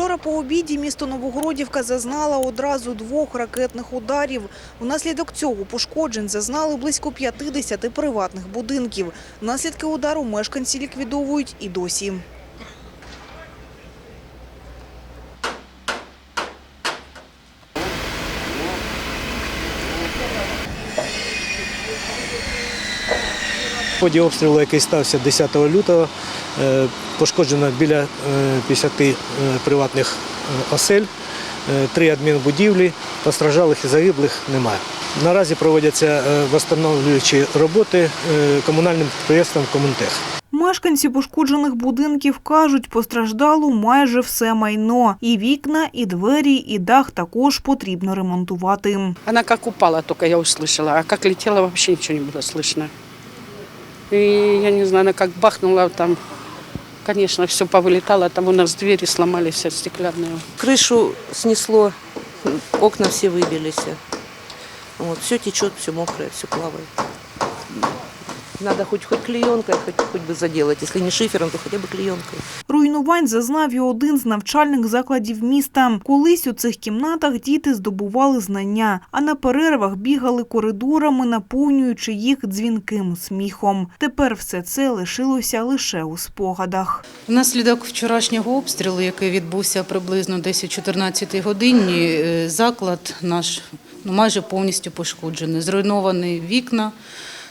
Вчора по обіді місто Новогродівка зазнала одразу двох ракетних ударів. Внаслідок цього пошкоджень зазнали близько 50 приватних будинків. Наслідки удару мешканці ліквідовують і досі. В ході обстрілу, який стався 10 лютого, е, пошкоджено біля е, 50 е, приватних е, осель, е, три адмінбудівлі, постраждалих і загиблих немає. Наразі проводяться е, восстановлюючі роботи е, комунальним підприємством Комунтех. Мешканці пошкоджених будинків кажуть, постраждало майже все майно. І вікна, і двері, і дах також потрібно ремонтувати. Она как упала, только я услышала, а как летела, вообще ничего не было слышно. И я не знаю, она как бахнула там, конечно, все повылетало, там у нас двери сломались все стеклянные. крышу снесло, окна все выбились. Вот, все течет, все мокрое, все плавает. Надо хоть, хоть клеенкой, хоть, хоть бы заделать. Если не шифером, то хотя бы клеенкой. Руйнувань зазнав і один з навчальних закладів міста. Колись у цих кімнатах діти здобували знання, а на перервах бігали коридорами, наповнюючи їх дзвінким сміхом. Тепер все це лишилося лише у спогадах. Внаслідок вчорашнього обстрілу, який відбувся приблизно десь о 14 годині, е, заклад наш ну, майже повністю пошкоджений. Зруйновані вікна,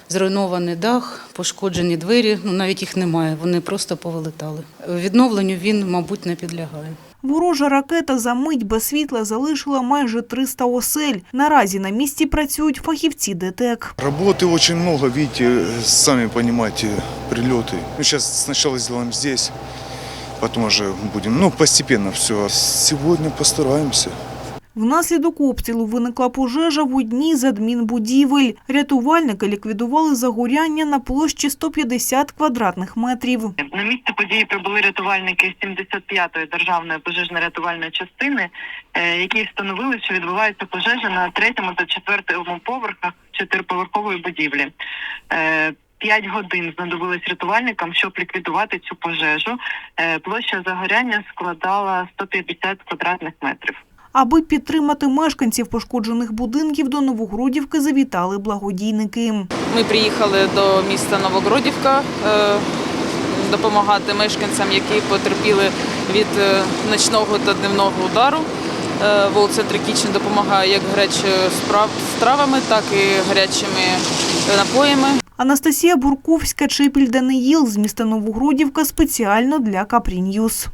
зруйнований дах, пошкоджені двері. Ну навіть їх немає, вони просто повилетали. Відновленню він, мабуть, не підлягає. Ворожа ракета за мить без світла залишила майже 300 осель. Наразі на місці працюють фахівці ДТЕК. Работы очень много, видите, сами понимаете, прилеты. Ну, сейчас сначала сделаем здесь, потом уже будем, ну, постепенно все. Сегодня постараемся. Внаслідок обстрілу виникла пожежа в одній з адмінбудівель. Рятувальники ліквідували загоряння на площі 150 квадратних метрів. На місце події прибули рятувальники 75-ї державної пожежно-рятувальної частини, е, які встановили, що відбувається пожежа на третьому та четвертому поверхах чотириповерхової будівлі. Е, П'ять годин знадобилось рятувальникам, щоб ліквідувати цю пожежу. Е, Площа загоряння складала 150 квадратних метрів. Аби підтримати мешканців пошкоджених будинків, до Новогродівки завітали благодійники. Ми приїхали до міста Новогродівка е, допомагати мешканцям, які потерпіли від е, ночного та дневного удару. Е, Волцентр Кічен допомагає як гарячими стравами, так і гарячими напоями. Анастасія Бурковська, Чепіль Даниїл з міста Новогродівка спеціально для Капрі Ньюс.